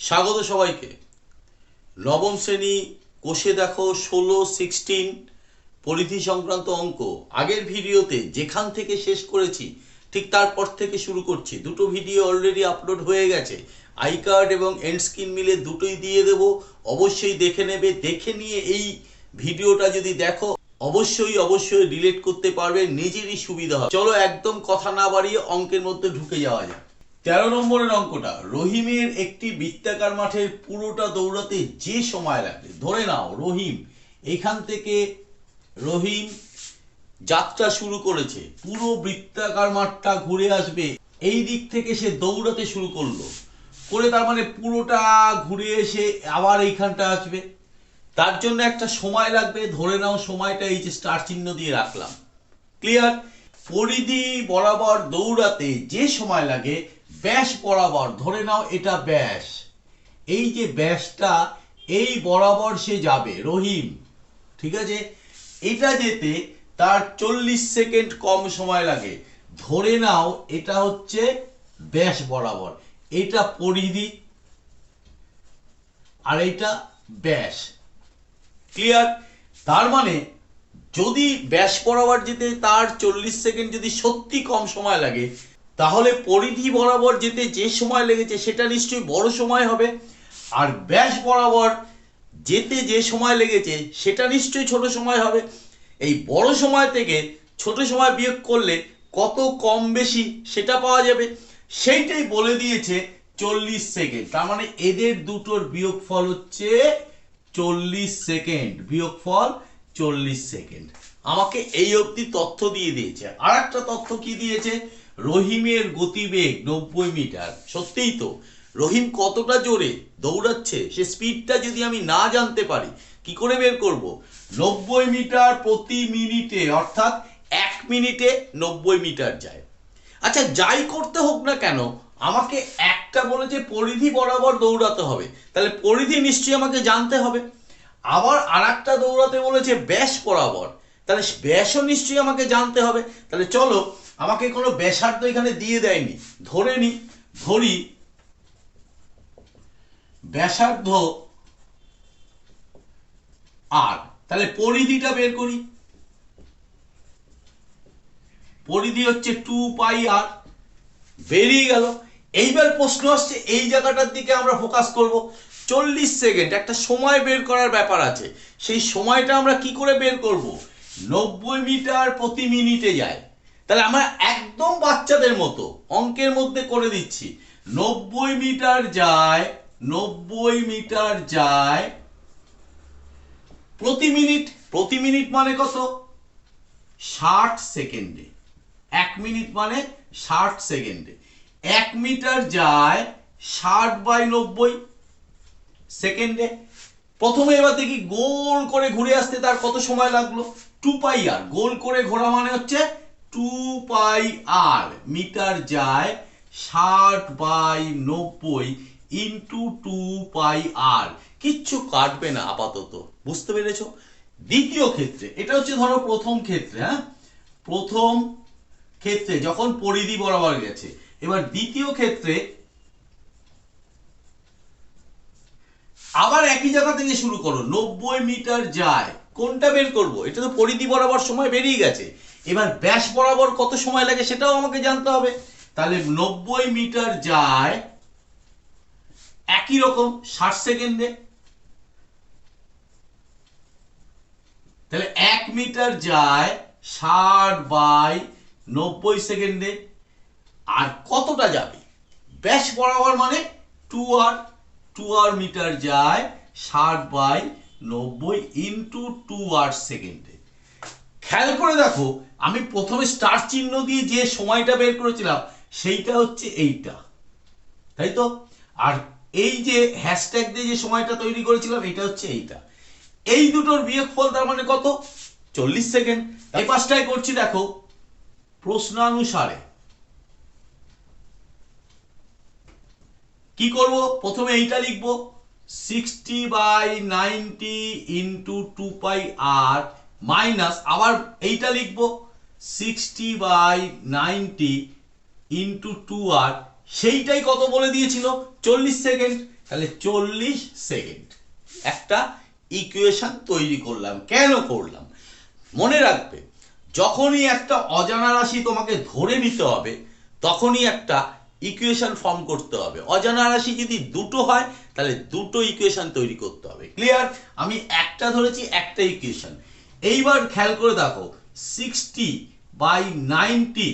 স্বাগত সবাইকে। নবম শ্রেণি কোষে দেখো ষোলো সিক্সটিন পরিধি সংক্রান্ত অঙ্ক। আগের ভিডিওতে যেখান থেকে শেষ করেছি, ঠিক তারপর থেকে শুরু করছি। দুটো ভিডিও অলরেডি আপলোড হয়ে গেছে। আই কার্ড এবং এন্ড স্ক্রিন মিলে দুটোই দিয়ে দেব। অবশ্যই দেখে নেবে। দেখে নিয়ে এই ভিডিওটা যদি দেখো, অবশ্যই অবশ্যই রিলেট করতে পারবে। নিজেরই সুবিধা হবে। চলো একদম কথা না বাড়িয়ে অঙ্কের মধ্যে ঢুকে যাওয়া যাক। তেরো নম্বরের অঙ্কটা, রহিমের একটি বৃত্তাকার মাঠের পুরোটা দৌড়াতে যে সময় লাগে ধরে নাও রহিম, এখান থেকে রহিম যাত্রা শুরু করেছে, পুরো বৃত্তাকার মাঠটা ঘুরে আসবে, এই দিক থেকে সে দৌড়াতে শুরু করল, করে তার মানে পুরোটা ঘুরে এসে আবার এইখানটা আসবে। তার জন্য একটা সময় লাগবে, ধরে নাও সময়টা এই যে স্টার চিহ্ন দিয়ে রাখলাম। ক্লিয়ার? পরিধি বরাবর দৌড়াতে যে সময় লাগে ব্যাস বরাবর, ধরে নাও এটা ব্যাস। এই যে ব্যাসটা, এই বরাবর সে যাবে, রহিম। ঠিক আছে? এটা যেতে তার চল্লিশ সেকেন্ড কম সময় লাগে। ধরে নাও এটা হচ্ছে ব্যাস বরাবর। এটা পরিধি আর এটা ব্যাস। ক্লিয়ার? তার মানে যদি ব্যাস বরাবর যেতে তার চল্লিশ সেকেন্ড যদি সত্যি কম সময় লাগে তাহলে পরিধি বরাবর যেতে যে সময় লেগেছে সেটা নিশ্চয়ই বড় সময় হবে। আর ব্যাস বরাবর যেতে যে সময় লেগেছে সেটা নিশ্চয়ই ছোট সময় হবে। এই বড় সময় থেকে ছোট সময় বিয়োগ করলে কত কম বেশি সেটা পাওয়া যাবে। সেইটাই বলে দিয়েছে চল্লিশ সেকেন্ড। তার মানে এদের দুটোর বিয়োগফল হচ্ছে চল্লিশ সেকেন্ড। বিয়োগফল চল্লিশ সেকেন্ড। আমাকে এই অবধি তথ্য দিয়ে দিয়েছে। আর একটা তথ্য কি দিয়েছে? রহিমের গতিবেগ নব্বই মিটার। সত্যিই তো, রহিম কতটা জোরে দৌড়াচ্ছে, সে স্পিডটা যদি আমি না জানতে পারি, কি করে বের করব? নব্বই মিটার প্রতি মিনিটে, অর্থাৎ এক মিনিটে নব্বই মিটার যায়। আচ্ছা যাই করতে হোক না কেন, আমাকে একটা বলেছে পরিধি বরাবর দৌড়াতে হবে, তাহলে পরিধি নিশ্চয়ই আমাকে জানতে হবে। আবার আর দৌড়াতে বলেছে ব্যাস বরাবর, তাহলে ব্যাসও নিশ্চয়ই আমাকে জানতে হবে। তাহলে চলো আমাকে কোনো ব্যাসার্ধ এখানে দিয়ে দেয়নি ধরে নি ধরি। ব্যাসার্ধ আর, তাহলে পরিধিটা বের করি। পরিধি হচ্ছে টু পাই আর বেরিয়ে গেল। এইবার প্রশ্ন আসছে, এই জায়গাটার দিকে আমরা ফোকাস করব। চল্লিশ সেকেন্ড একটা সময় বের করার ব্যাপার আছে। সেই সময়টা আমরা কি করে বের করব? নব্বই মিটার প্রতি মিনিটে যায়। তাহলে আমরা একদম বাচ্চাদের মতো অঙ্কের মধ্যে করে দিচ্ছি। নব্বই মিটার যায়, নব্বই মিটার যায়, প্রতি মিনিট প্রতি মিনিট মানে কত? ষাট সেকেন্ডে। এক মিনিট মানে ষাট সেকেন্ডে। এক মিটার যায় ষাট বাই নব্বই সেকেন্ডে। প্রথমে এবার দেখি গোল করে ঘুরে আসতে তার কত সময় লাগল? টু পাই আর। গোল করে ঘোরা মানে হচ্ছে টু পাই আর মিটার যায় ষাট বাই নব্বই ইন্টু টু পাই আর কিচ্ছু কাটবে না আপাতত, বুঝতে পেরেছ? দ্বিতীয় ক্ষেত্রে, এটা হচ্ছে ধরো প্রথম ক্ষেত্রে হ্যাঁ? প্রথম ক্ষেত্রে যখন পরিধি বরাবর গেছে, এবার দ্বিতীয় ক্ষেত্রে আবার একই জায়গা থেকে শুরু করো, নব্বই মিটার যায়। কোনটা বের করব? এটা তো পরিধি বরাবর সময় বেরিয়ে গেছে। এবার ব্যাস বরাবর কত সময় লাগে সেটাও আমাকে জানতে হবে। তাহলে নব্বই মিটার যায় একই রকম ষাট সেকেন্ডে। তাহলে এক মিটার যায় ষাট বাই নব্বই সেকেন্ডে। আর কতটা যাবে? ব্যাস বরাবর মানে two r two r metre যায় ষাট বাই নব্বই ইন্টু টু আর সেকেন্ডে। খেয়াল করে দেখো, আমি প্রথমে স্টার চিহ্ন দিয়ে যে সময়টা বের করেছিলাম, সেইটা হচ্ছে এইটা। তাই তো? আর এই যে হ্যাশট্যাগ দিয়ে যে সময়টা তৈরি করেছিলাম, এটা হচ্ছে এইটা। এই দুটোর বিয়োগফল তার মানে কত? চল্লিশ সেকেন্ড এই পাঁচটায় করছি দেখো, প্রশ্নানুসারে। কি করব? প্রথমে এইটা লিখব sixty by ninety into two pi r minus, আবার এইটা লিখব sixty by ninety into two r সেইটাই কত বলে দিয়েছিল? চল্লিশ সেকেন্ড তাহলে চল্লিশ সেকেন্ড একটা ইকুয়েশন তৈরি করলাম। কেন করলাম? মনে রাখবে, যখনই একটা অজানা রাশি তোমাকে ধরে নিতে হবে, তখনই একটা ইকুয়েশন ফর্ম করতে হবে। অজানা রাশি যদি দুটো হয়, তাহলে দুটো ইকুয়েশন তৈরি করতে হবে। ক্লিয়ার আমি একটা ধরেছি, একটা ইকুয়েশন এইবার খেয়াল করে দেখো sixty by ninety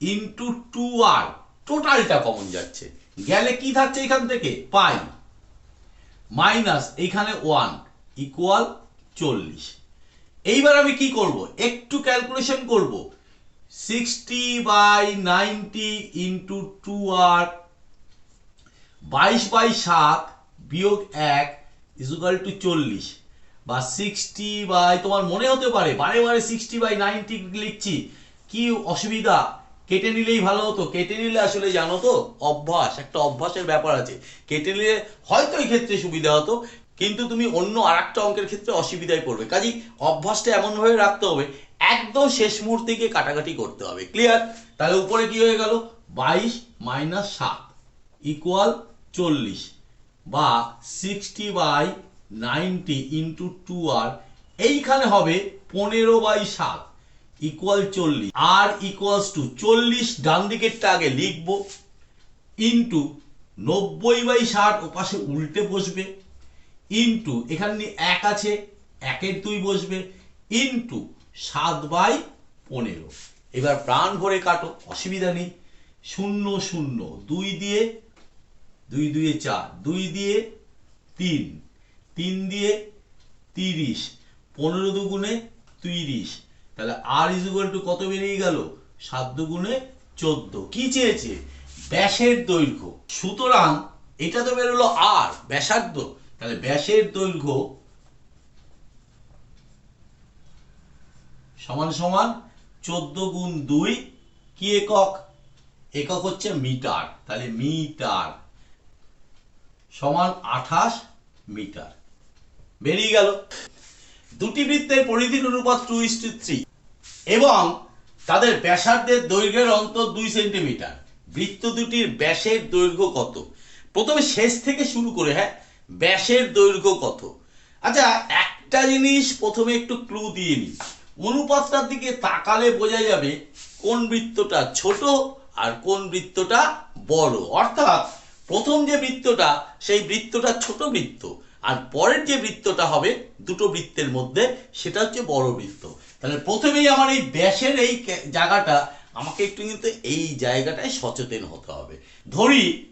into two r টোটালটা কমন যাচ্ছে। গেলে কি থাকছে এখান থেকে? পাই। মাইনাস এইখানে ওয়ান ইকুয়াল চল্লিশ। এইবার আমি কি করব? একটু ক্যালকুলেশন করব। Sixty by ninety into two r বাইশ বাই সাত বিয়োগ এক ইজুকাল টু চল্লিশ। বা সিক্সটি বাই তোমার মনে হতে পারে, বারে বারে সিক্সটি বাই নাইনটি লিখছি, কি অসুবিধা? কেটে নিলেই ভালো হতো, কেটে নিলে আসলে জানো তো, অভ্যাস, একটা অভ্যাসের ব্যাপার আছে। কেটে নিলে হয়তো এই ক্ষেত্রে সুবিধা হতো, কিন্তু তুমি অন্য আর একটা অঙ্কের ক্ষেত্রে অসুবিধায় পড়বে। কাজেই অভ্যাসটা এমনভাবে রাখতে হবে, একদম শেষ মুহূর্তে গিয়ে কাটাকাটি করতে হবে। ক্লিয়ার তাহলে উপরে কি হয়ে গেল? বাইশ মাইনাস সাত ইকুয়াল চল্লিশ বা sixty by ninety into two r এইখানে হবে পনেরো বাই সাত ইকুয়াল চল্লিশ। আর ইকুয়ালস টু চল্লিশ, ডান দিকেরটা আগে লিখব ইন্টু নব্বই বাই ষাট ওপাশে উল্টে বসবে। ইন্টু এখানে এক আছে, একের দুই বসবে। ইন্টু সাত বাই পনেরো। এবার প্রাণ ভরে কাটো, অসুবিধা নেই। শূন্য শূন্য, দুই দিয়ে, দুই দুয়ে চার, দুই দিয়ে, তিন তিন দিয়ে তিরিশ, পনেরো দুগুণে তিরিশ। তাহলে আর ইজুগাল টু কত বেরিয়ে গেল? সাত দুগুণে চোদ্দ। কি চেয়েছে? ব্যাসের দৈর্ঘ্য। সুতরাং এটা তো বেরোলো আর ব্যাসার্ধ। তাহলে ব্যাসের দৈর্ঘ্য সমান সমান চোদ্দ গুণ দুই কি একক? একক হচ্ছে মিটার। তাহলে মিটার সমান আঠাশ মিটার। বেরিয়ে গেল। দুটি বৃত্তের পরিধির অনুপাত টু ইস টু থ্রি এবং তাদের ব্যাসার্ধের দৈর্ঘ্যের অন্তর দুই সেন্টিমিটার। বৃত্ত দুটির ব্যাসের দৈর্ঘ্য কত? প্রথমে শেষ থেকে শুরু করে হ্যাঁ ব্যাসের দৈর্ঘ্য কত? আচ্ছা একটা জিনিস প্রথমে একটু ক্লু দিয়ে নিই। অনুপাতটার দিকে তাকালে বোঝা যাবে কোন বৃত্তটা ছোট আর কোন বৃত্তটা বড়। অর্থাৎ প্রথম যে বৃত্তটা, সেই বৃত্তটা ছোট বৃত্ত। আর পরের যে বৃত্তটা হবে দুটো বৃত্তের মধ্যে, সেটা হচ্ছে বড় বৃত্ত। তাহলে প্রথমেই আমার এই ব্যাসের এই জায়গাটা, আমাকে একটু কিন্তু এই জায়গাটায় সচেতন হতে হবে। ধরি,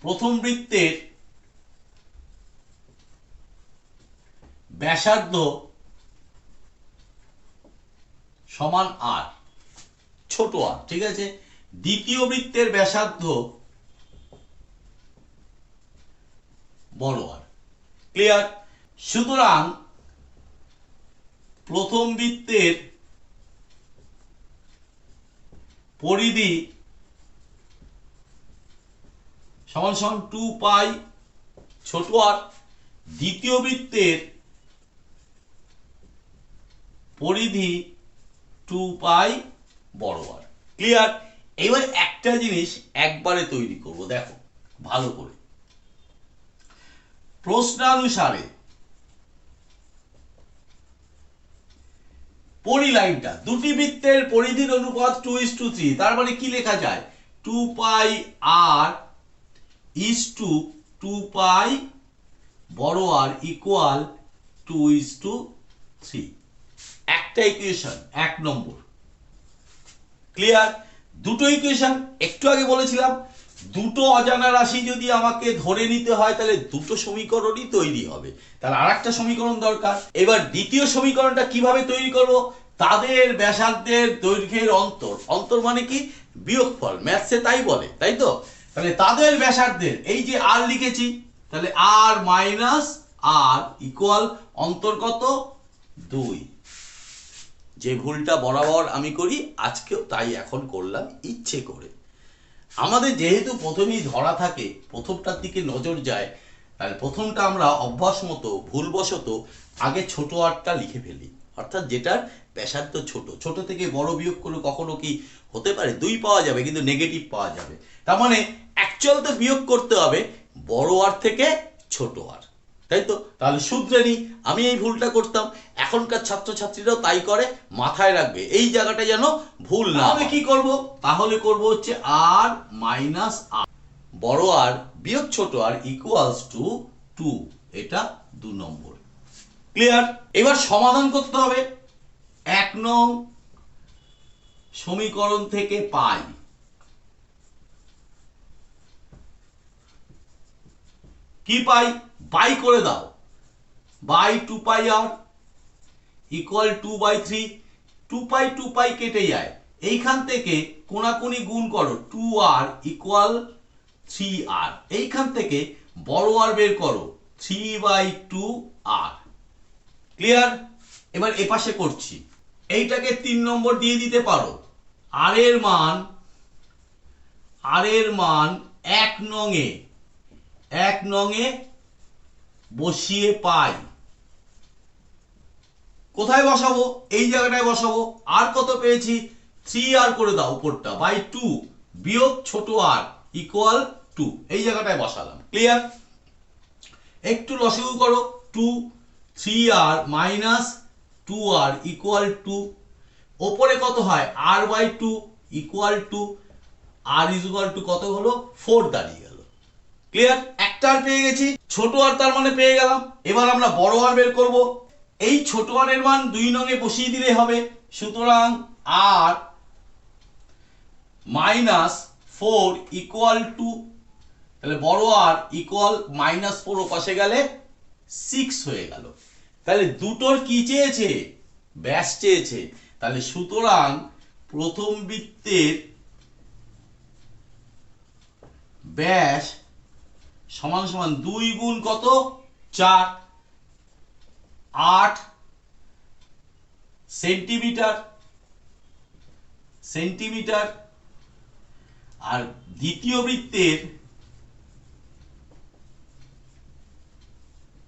প্রথম বৃত্তের ব্যাসার্ধ সমান আর ছোট আর ঠিক আছে? দ্বিতীয় বৃত্তের ব্যাসার্ধ বড় আর ক্লিয়ার সুতরাং প্রথম বৃত্তের পরিধি সমান সমান টু পাই ছোট আর দ্বিতীয় বৃত্তের পরিধি টু পাই বড় আর ক্লিয়ার এবার একটা জিনিস একবারে তৈরি করব দেখো ভালো করে। প্রশ্নানুসারে পরিলাইনটা, দুটি বৃত্তের পরিধির অনুপাত টু ইস টু থ্রি তার মানে কি লেখা যায়? Two pi r is to two pi বড় r equal to is to three একটা ইকুয়েশন এক নম্বর। ক্লিয়ার দুটো ইকুয়েশন একটু আগে বলেছিলাম দুটো অজানা রাশি যদি আমাকে ধরে নিতে হয়, তাহলে দুটো সমীকরণই তৈরি হবে। তাহলে আর একটা সমীকরণ দরকার। এবার দ্বিতীয় সমীকরণটা কীভাবে তৈরি করব? তাদের ব্যাসার্ধের দৈর্ঘ্যের অন্তর। অন্তর মানে কি? বিয়োগফল। ম্যাথসে তাই বলে, তাই তো? তাহলে তাদের ব্যাসার্ধের, এই যে আর লিখেছি, তাহলে আর মাইনাস আর ইকুয়াল অন্তর কত? দুই। যে ভুলটা বরাবর আমি করি, আজকেও তাই এখন করলাম, ইচ্ছে করে। আমাদের যেহেতু প্রথমেই ধরা থাকে, প্রথমটার দিকে নজর যায়, তাহলে প্রথমটা আমরা অভ্যাস মতো ভুলবশত আগে ছোট আটটা লিখে ফেলি। অর্থাৎ যেটার ব্যাসার্ধ ছোট। ছোট থেকে বড় বিয়োগ করলে কখনো কি হতে পারে? দুই পাওয়া যাবে, কিন্তু নেগেটিভ পাওয়া যাবে। তার মানে অ্যাকচুয়াল তো বিয়োগ করতে হবে বড় আর থেকে ছোট আর তাই তো তাহলে সূত্রে নি আমি এই ভুলটা করতাম। এখনকার ছাত্রছাত্রীরাও তাই করে মাথায় রাখবে। এই জায়গাটা যেন ভুল না তাহলে কি করব? তাহলে করব হচ্ছে আর মাইনাস আর বড় আর বিয়োগ ছোট আর ইকুয়ালস টু টু এটা দু নম্বর। ক্লিয়ার এবার সমাধান করতে হবে। এক নং সমীকরণ থেকে পাই। কি পাই? বাই করে দাও। By two pi r equal two by three, two pi two pi কেটে যায়। এইখান থেকে কোনাকুনি গুণ করো, two r equal three r. এইখান থেকে বড় আর বের করো, three by two r. Clear এবার এপাশে করছি। এইটাকে তিন নম্বর দিয়ে দিতে পারো। আর এর মান আর এর মান এক নঙে এক নঙে বসিয়ে পাই। কোথায় বসাবো? এই জায়গাটায় বসাবো। আর কত পেয়েছি? থ্রি আর করে দাও উপরটা বাই টু বিয়োগ ছোট আর ইকুয়াল টু এই জায়গাটায় বসালাম। ক্লিয়ার একটু লসাগু করো। Two three r minus two r equal to ওপরে কত হয়? R by two equal two r is equal to কত হলো? ফোর দাঁড়িয়ে ক্লিয়ার একটা আর পেয়ে গেছি, ছোট আর তার মানে পেয়ে গেলাম। এবার আমরা বড় আর বের করব। এই ছোট আর এর মান দুই নঙে বসিয়ে দিলে হবে। সুতরাং r minus four equal to তাহলে বড় আর ইকুয়াল মাইনাস ফোর ওপাশে গেলে সিক্স হয়ে গেল। তাহলে দুটোর কি চেয়েছে? ব্যাস চেয়েছে। তাহলে সুতরাং প্রথম বৃত্তের ব্যাস সমান সমান দুই গুণ কত? চার। আট সেন্টিমিটার। সেন্টিমিটার। আর দ্বিতীয় বৃত্তের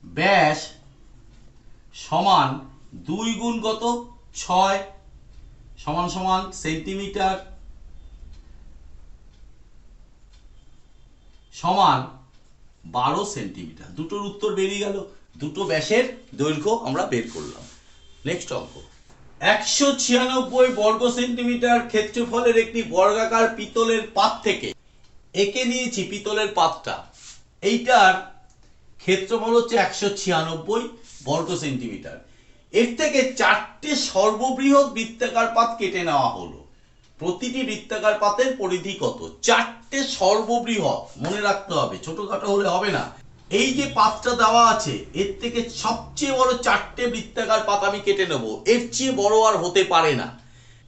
ব্যাস সমান দুই গুণ কত? ছয়। সমান সমান সেন্টিমিটার। সমান বারো সেন্টিমিটার। দুটোর উত্তর বেরিয়ে গেল, দুটো ব্যাসের দৈর্ঘ্য আমরা বের করলাম। নেক্সট অঙ্ক। একশো ছিয়ানব্বই বর্গ সেন্টিমিটার ক্ষেত্রফলের একটি বর্গাকার পিতলের পাত থেকে এঁকে নিয়েছি পিতলের পাতটা। এইটার ক্ষেত্রফল হচ্ছে একশো ছিয়ানব্বই বর্গ সেন্টিমিটার। এর থেকে চারটে সর্ববৃহৎ বৃত্তাকার পাত কেটে নেওয়া হলো। প্রতিটি বৃত্তাকার পাতের পরিধি কত? চারটে সর্ববৃহৎ। মনে রাখতে হবে, ছোটখাটো হলে হবে না। এই যে পাতটা দেওয়া আছে, এর থেকে সবচেয়ে বড় চারটে বৃত্তাকার পাত আমি কেটে নেব। এর চেয়ে বড় আর হতে পারে না।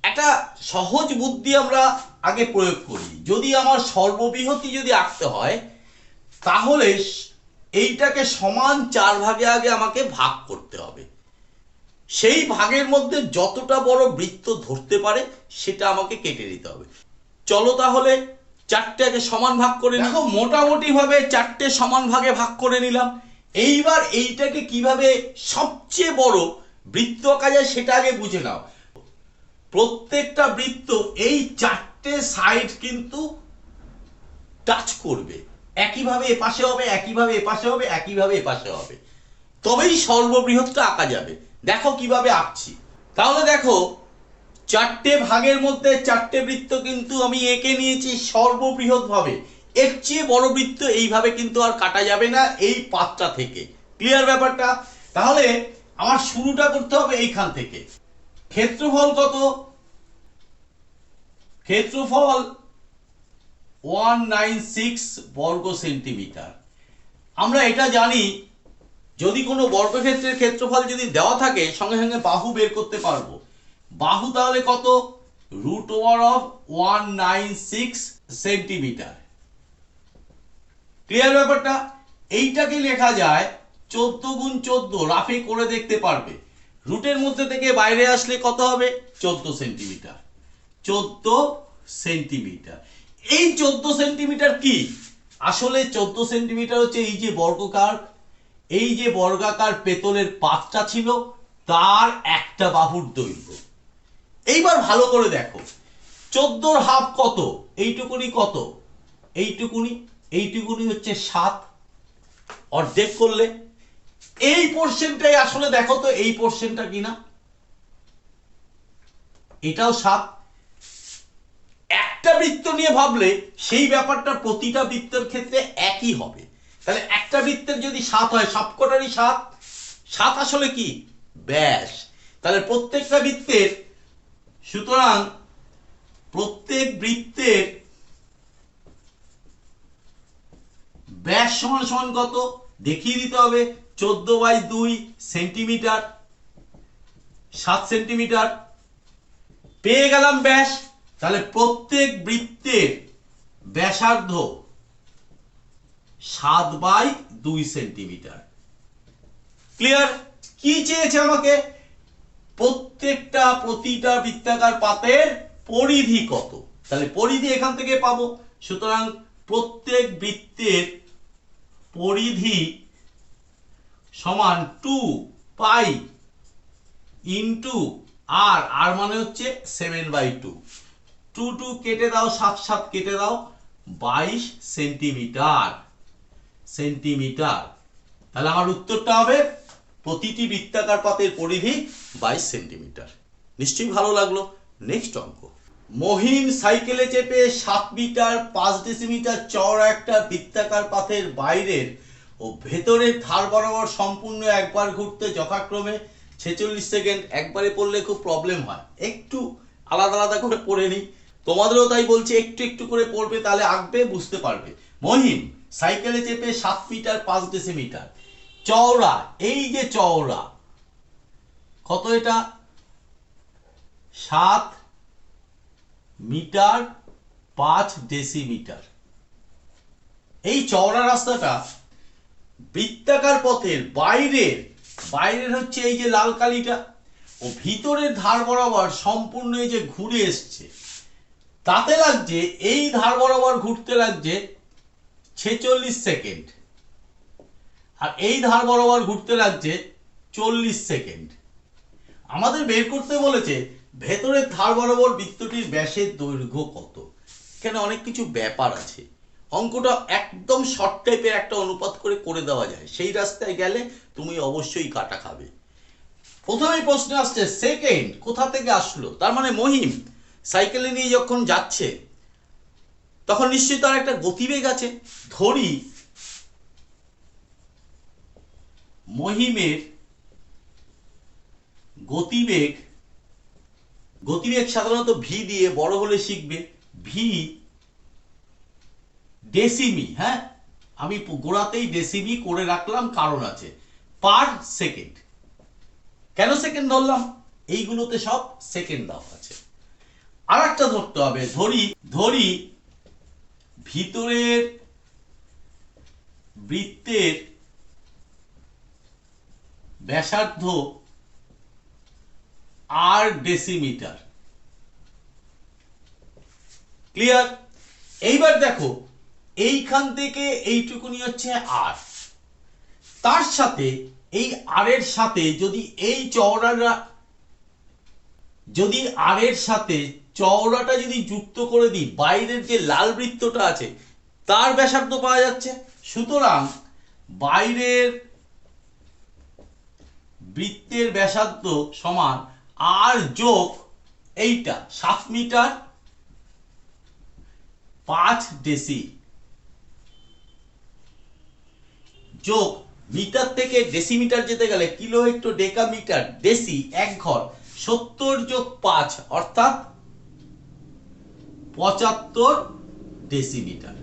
একটা সহজ বুদ্ধি আমরা আগে প্রয়োগ করি। যদি আমার সর্ববৃহৎই যদি আঁকতে হয়, তাহলে এইটাকে সমান চার ভাগে আগে আমাকে ভাগ করতে হবে। সেই ভাগের মধ্যে যতটা বড় বৃত্ত ধরতে পারে, সেটা আমাকে কেটে নিতে হবে। চলো তাহলে চারটে আগে সমান ভাগ করে দেখো মোটামুটি ভাবে চারটে সমান ভাগে ভাগ করে নিলাম। এইবার এইটাকে কীভাবে সবচেয়ে বড় বৃত্ত আঁকা যায় সেটা আগে বুঝে নাও। প্রত্যেকটা বৃত্ত এই চারটে সাইড কিন্তু টাচ করবে। একইভাবে এপাশে হবে, একইভাবে এপাশে হবে, একইভাবে এপাশে হবে। তবেই সর্ববৃহৎটা আঁকা যাবে। দেখো কীভাবে আঁকছি। তাহলে দেখো, চারটে ভাগের মধ্যে চারটে বৃত্ত কিন্তু আমি এঁকে নিয়েছি সর্ববৃহৎ ভাবে এর চেয়ে বড় বৃত্ত এইভাবে কিন্তু আর কাটা যাবে না এই পাতটা থেকে। ক্লিয়ার ব্যাপারটা? তাহলে আমার শুরুটা করতে হবে এইখান থেকে। ক্ষেত্রফল কত? ক্ষেত্রফল ওয়ান নাইন সিক্স বর্গ সেন্টিমিটার। আমরা এটা জানি যদি কোনো বর্গক্ষেত্রের ক্ষেত্রফল যদি দেওয়া থাকে, সঙ্গে সঙ্গে বাহু বের করতে পারব। বাহু তাহলে কত? Root over of one nine six centimetre. Clear ব্যাপারটা? এইটাকে লেখা যায় চোদ্দ গুণ চোদ্দ, রাফে করে দেখতে পারবে। রুটের মধ্যে থেকে বাইরে আসলে কত হবে? চোদ্দ সেন্টিমিটার। চোদ্দ সেন্টিমিটার। এই চোদ্দ সেন্টিমিটার কি? আসলে চোদ্দ সেন্টিমিটার হচ্ছে এই যে বর্গকার এই যে বর্গাকার পেতলের পাতটা ছিল, তার একটা বাহুর দৈর্ঘ্য। এইবার ভালো করে দেখো। চোদ্দোর হাফ কত? এইটুকুনি কত? এইটুকুনি? এইটুকুনি হচ্ছে সাত। অর্ধেক করলে। এই পোর্শনটাই আসলে দেখো তো, এই পোর্শনটা কিনা? এটাও সাত। একটা বৃত্ত নিয়ে ভাবলে সেই ব্যাপারটা প্রতিটা বৃত্তের ক্ষেত্রে একই হবে। তাহলে একটা বৃত্তের যদি সাত হয়, সবকটারই সাত? সাত আসলে কি? ব্যাস। তাহলে প্রত্যেকটা বৃত্তের, সুতরাং প্রত্যেক বৃত্তের ব্যাস সমান সমান কত? দেখিয়ে দিতে হবে। চোদ্দ বাই দুই সেন্টিমিটার, সাত সেন্টিমিটার। পেয়ে গেলাম ব্যাস। তাহলে প্রত্যেক বৃত্তের ব্যাসার্ধ সাত বাই দুই সেন্টিমিটার। ক্লিয়ার কি চেয়েছে আমাকে? প্রত্যেকটা প্রতিটা বৃত্তাকার পাতের পরিধি কত? তাহলে পরিধি এখান থেকে পাবো। সুতরাং প্রত্যেক বৃত্তের পরিধি সমান টু পাই ইন্টু আর আর মানে হচ্ছে seven by two two two কেটে দাও, সাত সাত কেটে দাও, বাইশ সেন্টিমিটার। সেন্টিমিটার। তাহলে আমার উত্তরটা হবে প্রতিটি বৃত্তাকার পাতের পরিধি বাইশ সেন্টিমিটার। নিশ্চয়ই ভালো লাগল। নেক্সট অঙ্ক। মহিম সাইকেলে চেপে সাত মিটার, পাঁচ ডেসিমিটার চওড়া একটা বৃত্তাকার পাথের বাইরের ও ভেতরের ধার বরাবর সম্পূর্ণ একবার ঘুরতে যথাক্রমে ছেচল্লিশ সেকেন্ড একবারে পড়লে খুব প্রবলেম হয়। একটু আলাদা আলাদা করে পড়ে নিই। তোমাদেরও তাই বলছি, একটু একটু করে পড়বে তাহলে আঁকবে, বুঝতে পারবে। মহিম সাইকেলে চেপে সাত মিটার, পাঁচ ডেসিমিটার চওড়া, এই যে চওড়া। কত এটা? সাত মিটার, পাঁচ ডেসিমিটার এই চওড়া রাস্তাটা বৃত্তাকার পথের বাইরের বাইরের হচ্ছে এই যে লাল কালিটা, ও ভিতরের ধার বরাবর সম্পূর্ণ এই যে ঘুরে এসছে। তাতে লাগছে, এই ধার বরাবর ঘুরতে লাগছে ছেচল্লিশ সেকেন্ড। আর এই ধার বরাবর ঘুরতে লাগছে চল্লিশ সেকেন্ড। আমাদের বের করতে বলেছে, ভেতরের ধার বরাবর বৃত্তটির ব্যাসের দৈর্ঘ্য কত? এখানে অনেক কিছু ব্যাপার আছে। অঙ্কটা একদম শর্ট টাইপের একটা অনুপাত করে করে দেওয়া যায়। সেই রাস্তায় গেলে তুমি অবশ্যই কাটা খাবে। প্রথমেই প্রশ্ন আসছে, সেকেন্ড কোথা থেকে আসলো? তার মানে মহিম, সাইকেলে নিয়ে যখন যাচ্ছে তখন নিশ্চয়ই তার একটা গতিবেগ আছে। ধরি, মহিমের গতিবেগ গতিবেগ সাধারণত ভি দিয়ে বড় হলে শিখবে। ভি ডেসিমি হ্যাঁ? আমি গোড়াতেই ডেসিমি করে রাখলাম, কারণ আছে। পার সেকেন্ড কেন সেকেন্ড ধরলাম? এইগুলোতে সব সেকেন্ড দেওয়া আছে। আর একটা ধরতে হবে। ধরি ধরি ভিতরের বৃত্তের ব্যাসার্ধ আর ডেসিমিটার ক্লিয়ার এইবার দেখো, এইখান থেকে এইটুকুনি হচ্ছে আর তার সাথে এই আর এর সাথে যদি এই চওড়াটা যদি আর এর সাথে চওড়াটা যদি যুক্ত করে দিই, বাইরের যে লাল বৃত্তটা আছে, তার ব্যাসার্ধ পাওয়া যাচ্ছে। সুতরাং বাইরের বৃত্তের ব্যাসার্ধ সমান আর যোগ এইটা, সাত মিটার পাঁচ ডেসি যোগ মিটার থেকে ডেসিমিটার যেতে গেলে কিলো হেক্টর ডেকামিটার, ডেসি এক ঘর, সত্তর যোগ পাঁচ, অর্থাৎ পঁচাত্তর ডেসিমিটার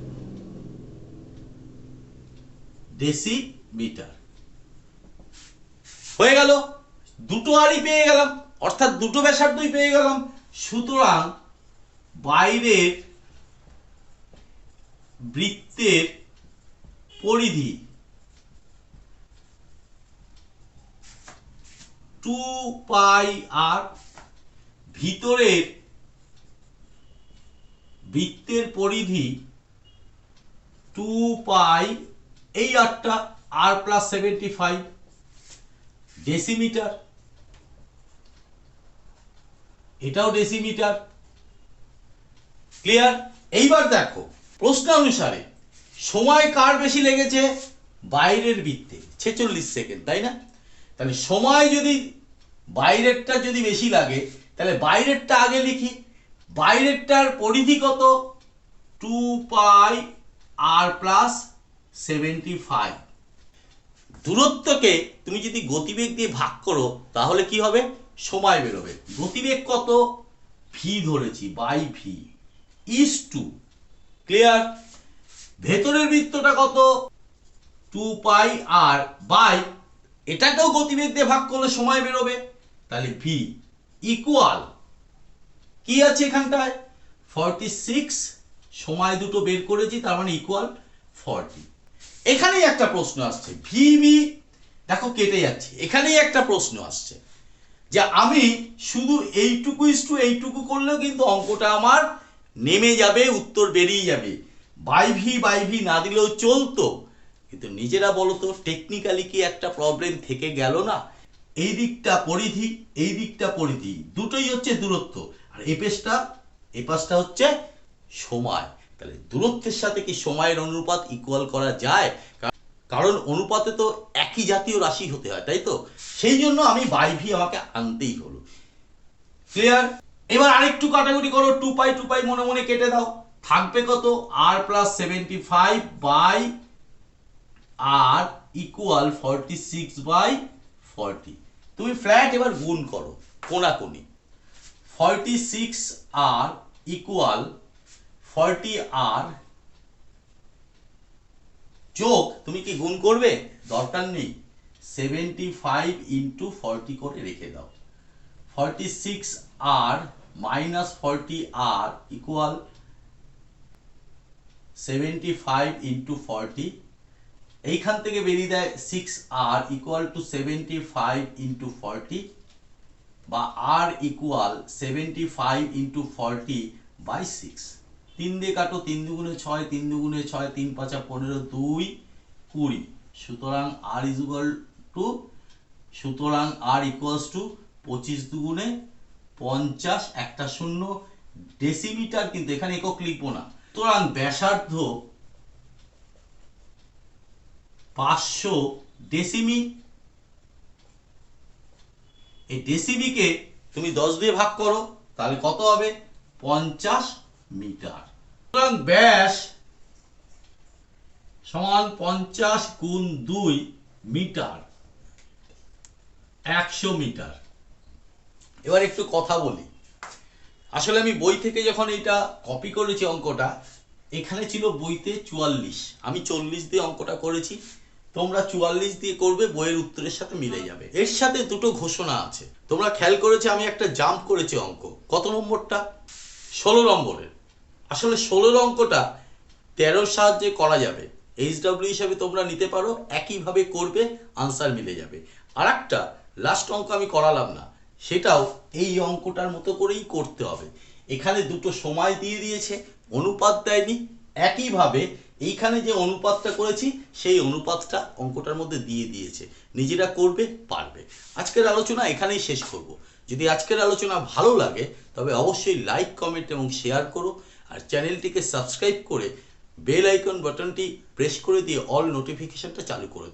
ডেসিমিটার হয়ে গেল। দুটো আরই পেয়ে গেলাম। অর্থাৎ দুটো ব্যাসার্ধই পেয়ে গেলাম। সুতরাং বাইরের বৃত্তের পরিধি টু পাই আর ভিতরের বৃত্তের পরিধি টু পাই এই আটটা R plus seventy five decimetre এটাও ডেসিমিটার ক্লিয়ার এইবার দেখো, প্রশ্ন অনুসারে সময় কার বেশি লেগেছে? বাইরের বৃত্তে, ছেচল্লিশ সেকেন্ড, তাই না? তাহলে সময় যদি বাইরেরটা যদি বেশি লাগে, তাহলে বাইরেরটা আগে লিখি। বাইরেরটার পরিধি কত? Two pi r plus seventy five দূরত্বকে তুমি যদি গতিবেগ দিয়ে ভাগ করো, তাহলে কি হবে? সময় বেরোবে। গতিবেগ কত? ভি ধরেছি by v is two clear ভেতরের বৃত্তটা কত? টু পাই আর বাই এটাকেও গতিবেগ দিয়ে ভাগ করলে সময় বেরোবে। তাহলে ভি ইকুয়াল কি আছে এখানটায়? ফর্টি সিক্স সময় দুটো বের করেছি, তার মানে ইকুয়াল ফর্টি এখানেই একটা প্রশ্ন আসছে ভিবি দেখো কেটে যাচ্ছে। এখানেই একটা প্রশ্ন আসছে, যে আমি শুধু এইটুকু ইস টু এইটুকু করলেও কিন্তু অঙ্কটা আমার নেমে যাবে, উত্তর বেরিয়ে যাবে। বাই ভি বাই ভি না দিলেও চলতো। কিন্তু নিজেরা বলো তো টেকনিক্যালি কি একটা প্রবলেম থেকে গেল না? এই দিকটা পরিধি, এই দিকটা পরিধি, দুটোই হচ্ছে দূরত্ব। আর এই পেজটা, এই পাশটা হচ্ছে সময়। তাহলে দূরত্বের সাথে কি সময়ের অনুপাত ইকুয়াল করা যায়? কারণ অনুপাতে তো একই জাতীয় রাশি হতে হয়, তাই তো? সেই জন্য আমি বাই ভি আমাকে আনতেই হলো। ক্লিয়ার এবার আরেকটু কাটাকুটি করো টু পাই টু পাই মনে মনে কেটে দাও। থাকবে কত? R plus seventy five by r equal forty six by forty তুমি ফ্ল্যাট এবার গুণ করো, কোনাকুনি। Forty six r equal forty r যোগ, তুমি কি গুণ করবে? দরকার নেই। সেভেন্টি ফাইভ ইন্টু ফর্টি করে রেখে দাও। Forty six r minus forty r equal seventy five into forty এইখান থেকে বেরিয়ে দেয় six r equal to seventy five into forty বা r equal seventy five into forty by six তিন দিয়ে কাটো, তিন দুগুণে ছয়, তিন দুগুণে ছয়, তিন পাঁচা পনেরো, দুই, কুড়ি। সুতরাং আর ইজ ইকুয়াল টু সুতরাং আর ইকুয়ালস টু পঁচিশ দুগুণে পঞ্চাশ, একটা শূন্য। ডেসিমিটার কিন্তু এখানে একক লিখব না। সুতরাং ব্যাসার্ধ পাঁচশো ডেসিমি এই ডেসিমিকে তুমি দশ দিয়ে ভাগ করো, তাহলে কত হবে? পঞ্চাশ মিটার। সুতরাং ব্যাস সমান পঞ্চাশ গুণ দুই মিটার। একশো মিটার। এবার একটু কথা বলি। আসলে আমি বই থেকে যখন এটা কপি করেছি অঙ্কটা, এখানে ছিল বইতে চুয়াল্লিশ। আমি চল্লিশ দিয়ে অঙ্কটা করেছি। তোমরা চুয়াল্লিশ দিয়ে করবে, বইয়ের উত্তরের সাথে মিলে যাবে। এর সাথে দুটো ঘোষণা আছে। তোমরা খেয়াল করেছে, আমি একটা জাম্প করেছি অঙ্ক। কত নম্বরটা? ষোলো নম্বরের। আসলে ষোলোর অঙ্কটা তেরোর সাহায্যে করা যাবে। এইচ ডাব্লিউ হিসাবে তোমরা নিতে পারো, একইভাবে করবে আনসার মিলে যাবে। আর একটা লাস্ট অঙ্ক আমি করালাম না। সেটাও এই অঙ্কটার মতো করেই করতে হবে। এখানে দুটো সময় দিয়ে দিয়েছে, অনুপাত দেয়নি। একইভাবে এইখানে যে অনুপাতটা করেছি, সেই অনুপাতটা অঙ্কটার মধ্যে দিয়ে দিয়েছে। নিজেরা করবে, পারবে। আজকের আলোচনা এখানেই শেষ করব। যদি আজকের আলোচনা ভালো লাগে, তবে অবশ্যই লাইক, কমেন্ট এবং শেয়ার করো। আর চ্যানেলটিকে সাবস্ক্রাইব করে বেল আইকন বাটনটি প্রেস করে দিয়ে অল নোটিফিকেশনটা চালু করে